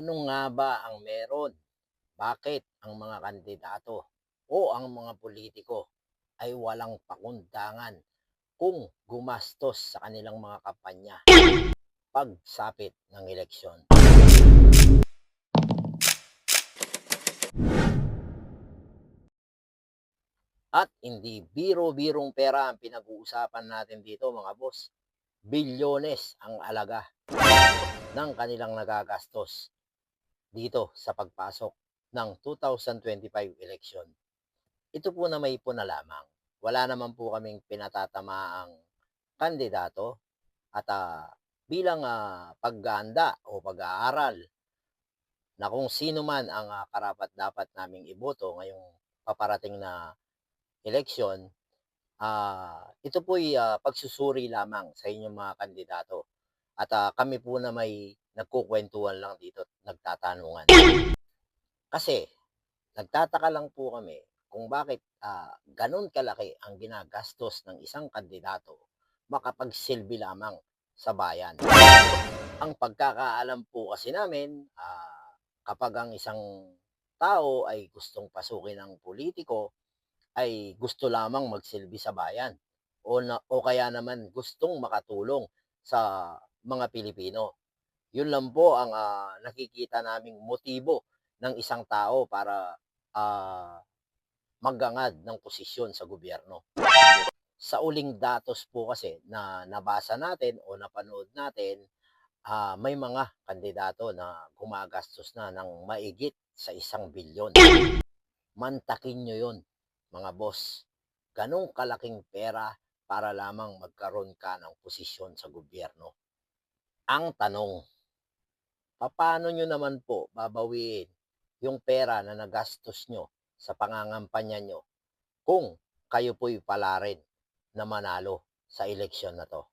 Ano nga ba ang meron? Bakit ang mga kandidato o ang mga politiko ay walang pakundangan kung gumastos sa kanilang mga kampanya pagsapit ng eleksyon? At hindi biro-birong pera ang pinag-uusapan natin dito mga boss. Bilyones ang alaga ng kanilang nagagastos dito sa pagpasok ng 2025 election. Ito po na may po na lamang. Wala naman po kaming pinatatamaang kandidato at ah, bilang uh, pagganda o pag-aaral na kung sino man ang ah, karapat dapat naming iboto ngayong paparating na eleksyon, ah ito po'y ah, pagsusuri lamang sa inyong mga kandidato. At ah, kami po na may nagkukwentuhan lang dito, at nagtatanungan. Kasi nagtataka lang po kami kung bakit ah, ganun kalaki ang ginagastos ng isang kandidato makapagsilbi lamang sa bayan. Ang pagkakaalam po kasi namin, ah, kapag ang isang tao ay gustong pasukin ng politiko, ay gusto lamang magsilbi sa bayan o, na, o kaya naman gustong makatulong sa mga Pilipino. Yun lang po ang ah, nakikita naming motibo ng isang tao para ah, magangad ng posisyon sa gobyerno. Sa uling datos po kasi na nabasa natin o napanood natin, ah, may mga kandidato na gumagastos na ng maigit sa isang bilyon. Mantakin nyo yun, mga boss. Ganong kalaking pera para lamang magkaroon ka ng posisyon sa gobyerno. Ang tanong, paano nyo naman po babawiin yung pera na nagastos nyo sa pangangampanya nyo kung kayo po'y pala rin na manalo sa eleksyon na to?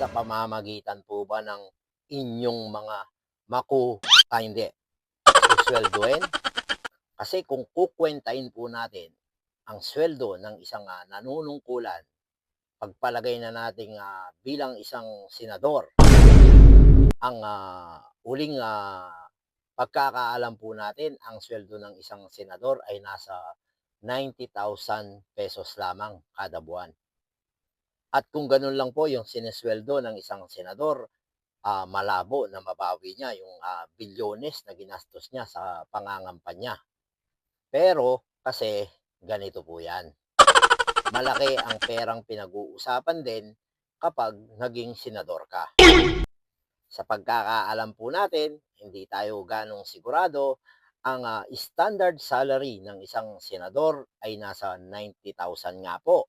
Sa pamamagitan po ba ng inyong mga maku... Ah, hindi. Susweldoin? Kasi kung kukwentahin po natin ang sweldo ng isang uh, nanunungkulan, pagpalagay na nating uh, bilang isang senador, ang uh, uling uh, pagkakaalam po natin, ang sweldo ng isang senador ay nasa 90,000 pesos lamang kada buwan. At kung ganun lang po yung sinesweldo ng isang senador, uh, malabo na mabawi niya yung uh, bilyones na ginastos niya sa pangangampanya. Pero kasi ganito po yan. Malaki ang perang pinag-uusapan din kapag naging senador ka. Sa pagkakaalam po natin, hindi tayo ganong sigurado, ang uh, standard salary ng isang senador ay nasa 90,000 nga po.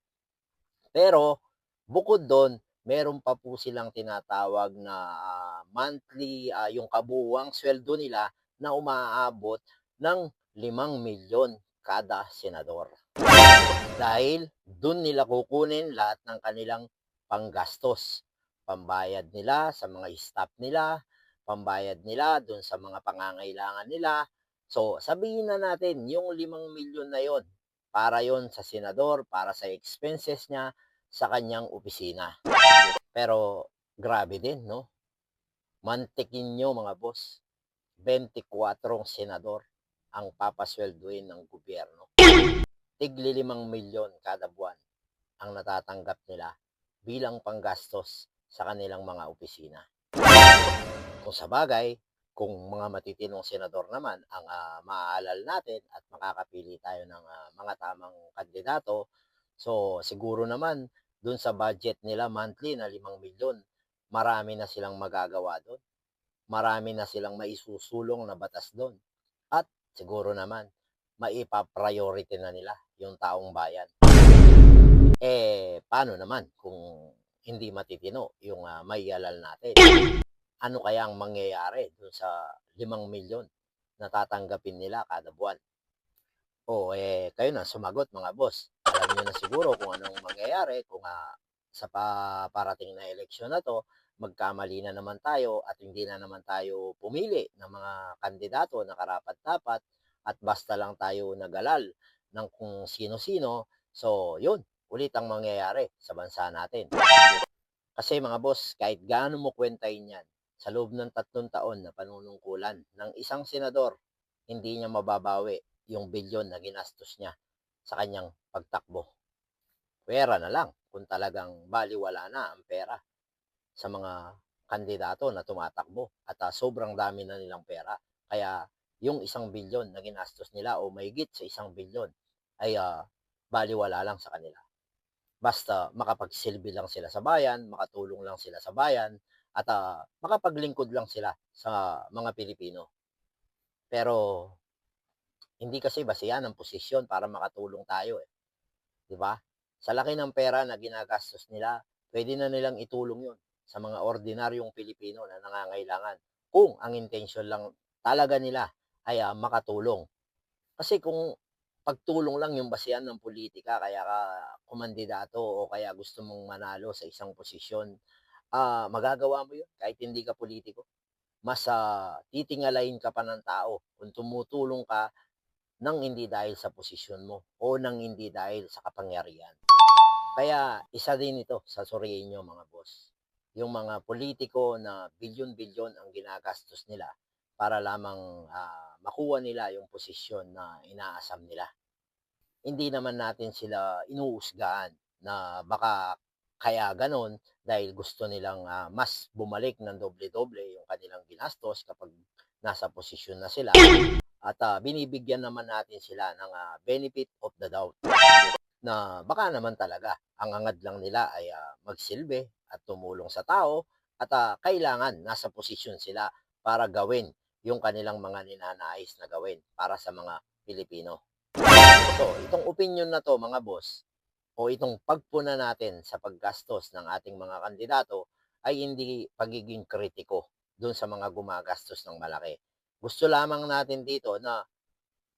Pero bukod doon, meron pa po silang tinatawag na uh, monthly, uh, yung kabuuang sweldo nila na umaabot ng 5 milyon kada senador. Dahil doon nila kukunin lahat ng kanilang panggastos. Pambayad nila sa mga staff nila, pambayad nila doon sa mga pangangailangan nila. So, sabihin na natin, yung 5 milyon na yon para yon sa senador, para sa expenses niya sa kanyang opisina. Pero, grabe din, no? Mantikin nyo, mga boss. 24 senador ang papasweldoin ng gobyerno. Tigli 5 milyon kada buwan ang natatanggap nila bilang panggastos sa kanilang mga opisina. Kung sa bagay, kung mga matitinong senador naman ang uh, maaalal natin at makakapili tayo ng uh, mga tamang kandidato, so siguro naman dun sa budget nila monthly na 5 milyon, marami na silang magagawa doon. Marami na silang maisusulong na batas doon. At siguro naman, maipa-priority na nila yung taong bayan. Eh, paano naman kung hindi matitino yung uh, maialal natin? Ano kaya ang mangyayari dun sa 5 milyon na tatanggapin nila kada buwan? O, eh, kayo na sumagot mga boss. Alam niyo na siguro kung anong mangyayari kung uh, sa pa parating na eleksyon na to, magkamali na naman tayo at hindi na naman tayo pumili ng mga kandidato na karapat-dapat at basta lang tayo nagalal ng kung sino-sino. So, yun, ulit ang mangyayari sa bansa natin. Kasi mga boss, kahit gaano mo kwentahin yan, sa loob ng tatlong taon na panunungkulan ng isang senador, hindi niya mababawi yung bilyon na ginastos niya sa kanyang pagtakbo. Pera na lang kung talagang baliwala na ang pera sa mga kandidato na tumatakbo at ah, sobrang dami na nilang pera. Kaya yung isang bilyon na ginastos nila o mahigit sa isang bilyon ay ah, baliwala lang sa kanila. Basta makapagsilbi lang sila sa bayan, makatulong lang sila sa bayan, at ah, makapaglingkod lang sila sa mga Pilipino. Pero hindi kasi basihan ang posisyon para makatulong tayo eh. 'Di ba? Sa laki ng pera na ginagastos nila, pwede na nilang itulong 'yon sa mga ordinaryong Pilipino na nangangailangan kung ang intensyon lang talaga nila ay ah, makatulong. Kasi kung pagtulong lang yung basihan ng politika kaya ka kumandidato o kaya gusto mong manalo sa isang posisyon, ah, magagawa mo 'yun kahit hindi ka politiko. Mas ah, titingalain ka pa ng tao kung tumutulong ka nang hindi dahil sa posisyon mo o nang hindi dahil sa kapangyarihan. Kaya isa din ito sa suriin nyo mga boss. Yung mga politiko na bilyon-bilyon ang ginagastos nila para lamang ah, makuha nila yung posisyon na inaasam nila. Hindi naman natin sila inuusgaan na baka kaya ganon dahil gusto nilang ah, mas bumalik ng doble-doble yung kanilang ginastos kapag nasa posisyon na sila at ah, binibigyan naman natin sila ng ah, benefit of the doubt na baka naman talaga ang angad lang nila ay ah, magsilbi at tumulong sa tao at ah, kailangan nasa posisyon sila para gawin yung kanilang mga ninanais na gawin para sa mga Pilipino. So, itong opinion na to mga boss o itong pagpuna natin sa paggastos ng ating mga kandidato ay hindi pagiging kritiko doon sa mga gumagastos ng malaki. Gusto lamang natin dito na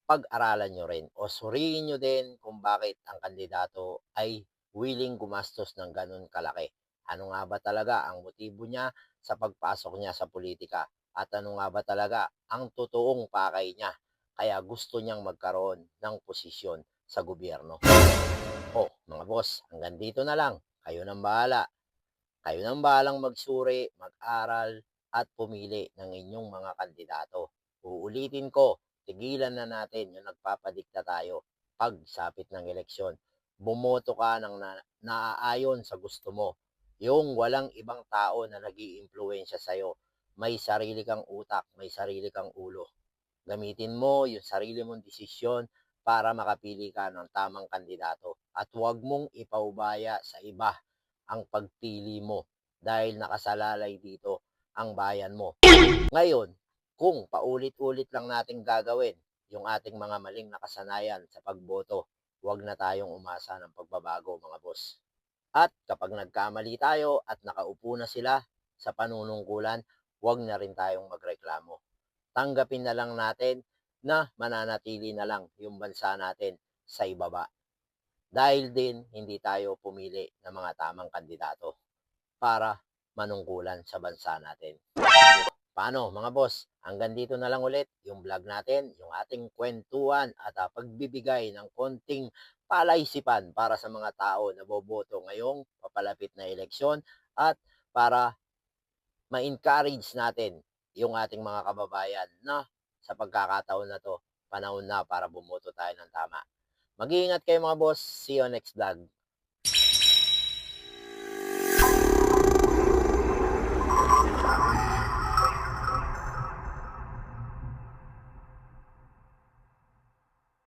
pag-aralan nyo rin o suriin nyo din kung bakit ang kandidato ay willing gumastos ng ganun kalaki. Ano nga ba talaga ang motibo niya sa pagpasok niya sa politika? At ano nga ba talaga ang totoong pakay niya? Kaya gusto niyang magkaroon ng posisyon sa gobyerno. Oh, mga boss, hanggang dito na lang. Kayo nang bahala. Kayo nang bahalang magsuri, mag-aral, at pumili ng inyong mga kandidato. Uulitin ko, tigilan na natin yung nagpapadikta tayo pag sapit ng eleksyon. Bumoto ka ng na, naaayon sa gusto mo. Yung walang ibang tao na nag iimpluwensya sa'yo. May sarili kang utak, may sarili kang ulo. Gamitin mo yung sarili mong desisyon para makapili ka ng tamang kandidato. At huwag mong ipaubaya sa iba ang pagpili mo dahil nakasalalay dito ang bayan mo. Ngayon, kung paulit-ulit lang natin gagawin yung ating mga maling nakasanayan sa pagboto, huwag na tayong umasa ng pagbabago mga boss. At kapag nagkamali tayo at nakaupo na sila sa panunungkulan, huwag na rin tayong magreklamo. Tanggapin na lang natin na mananatili na lang yung bansa natin sa ibaba. Dahil din hindi tayo pumili ng mga tamang kandidato para manungkulan sa bansa natin. Paano mga boss? Hanggang dito na lang ulit yung vlog natin, yung ating kwentuhan at uh, pagbibigay ng konting palaisipan para sa mga tao na boboto ngayong papalapit na eleksyon at para ma-encourage natin yung ating mga kababayan na sa pagkakataon na to, panahon na para bumoto tayo ng tama. Mag-iingat kayo mga boss. See you next vlog.